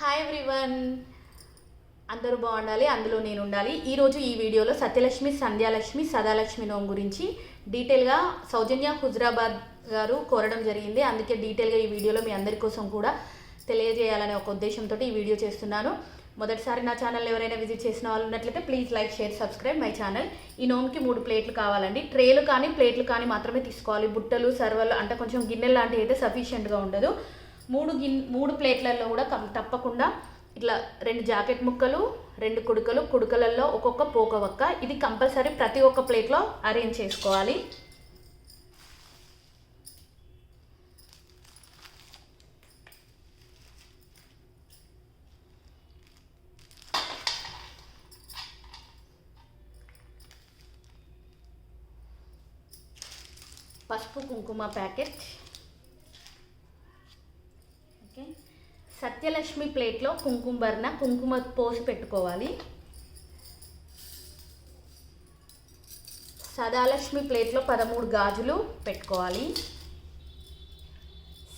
Hi everyone అందరూ బాగుండాలి అందులో నేను ఉండాలి. ఈరోజు ఈ వీడియోలో సత్యలక్ష్మి సంధ్యాలక్ష్మి సదాలక్ష్మి నోమ్ గురించి డీటెయిల్గా సౌజన్య హుజరాబాద్ గారు కోరడం జరిగింది. అందుకే డీటెయిల్గా ఈ వీడియోలో మీ అందరి కోసం కూడా తెలియజేయాలనే ఒక ఉద్దేశంతో ఈ వీడియో చేస్తున్నాను. మొదటిసారి నా ఛానల్ ఎవరైనా విజిట్ చేసిన వాళ్ళు ఉన్నట్లయితే please like share subscribe my channel. ఈ నోమ్కి మూడు ప్లేట్లు కావాలండి. ట్రేలు కానీ ప్లేట్లు కానీ మాత్రమే తీసుకోవాలి. బుట్టలు సర్వలు అంటే కొంచెం గిన్నెలు లాంటివి అయితే సఫిషియెంట్గా ఉండదు. మూడు గిన్ మూడు ప్లేట్లలో కూడా కం- తప్పకుండా ఇట్లా రెండు జాకెట్ ముక్కలు రెండు కుడుకలు కుడుకలలో ఒక్కొక్క పోకవక్క ఇది కంపల్సరీ ప్రతి ఒక్క ప్లేట్లో అరేంజ్ చేసుకోవాలి. పసుపు కుంకుమ ప్యాకెట్. ఓకే. సత్యలక్ష్మి ప్లేట్లో కుంకుమ భర్ణ కుంకుమ పోసి పెట్టుకోవాలి. సదాలక్ష్మి ప్లేట్లో పదమూడు గాజులు పెట్టుకోవాలి.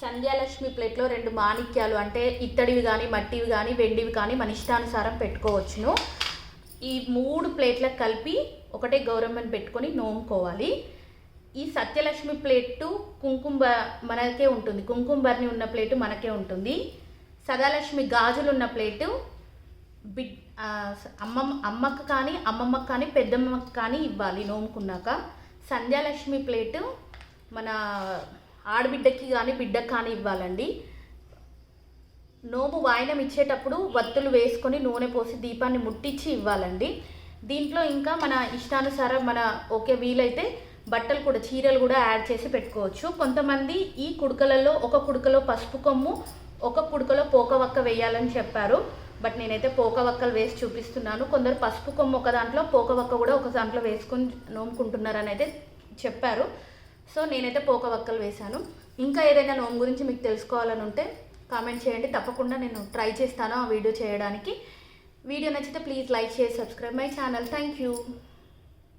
సంధ్యాలక్ష్మి ప్లేట్లో రెండు మాణిక్యాలు అంటే ఇత్తడివి కానీ మట్టివి కానీ వెండివి కానీ మన ఇష్టానుసారం పెట్టుకోవచ్చును. ఈ మూడు ప్లేట్లకు కలిపి ఒకటే గౌరమ్మని పెట్టుకొని నోముకోవాలి. ఈ సత్యలక్ష్మి ప్లేటు కుంకుమ మనకే ఉంటుంది. కుంకుమ బర్ని ఉన్న ప్లేటు మనకే ఉంటుంది. సదాలక్ష్మి గాజులు ఉన్న ప్లేటు బిడ్ అమ్మమ్మ అమ్మకు కానీ అమ్మమ్మకు కానీ పెద్దమ్మకు కానీ ఇవ్వాలి నోముకున్నాక. సంధ్యాలక్ష్మి ప్లేటు మన ఆడబిడ్డకి కానీ బిడ్డకు కానీ ఇవ్వాలండి. నోము వాయినం ఇచ్చేటప్పుడు వత్తులు వేసుకొని నూనె పోసి దీపాన్ని ముట్టించి ఇవ్వాలండి. దీంట్లో ఇంకా మన ఇష్టానుసారం మన ఓకే వీలైతే బట్టలు కూడా చీరలు కూడా యాడ్ చేసి పెట్టుకోవచ్చు. కొంతమంది ఈ కుడుకలలో ఒక కుడుకలో పసుపు కొమ్ము ఒక కుడుకలో పోకవక్క వేయాలని చెప్పారు. బట్ నేనైతే పోక వక్కలు వేసి చూపిస్తున్నాను. కొందరు పసుపు కొమ్ము ఒక దాంట్లో పోకవక్క కూడా ఒక దాంట్లో వేసుకొని నోముకుంటున్నారని అయితే చెప్పారు. సో నేనైతే పోక వక్కలు వేశాను. ఇంకా ఏదైనా నోము గురించి మీకు తెలుసుకోవాలని ఉంటే కామెంట్ చేయండి. తప్పకుండా నేను ట్రై చేస్తాను ఆ వీడియో చేయడానికి. వీడియో నచ్చితే ప్లీజ్ లైక్ చేసి subscribe my channel. Thank you.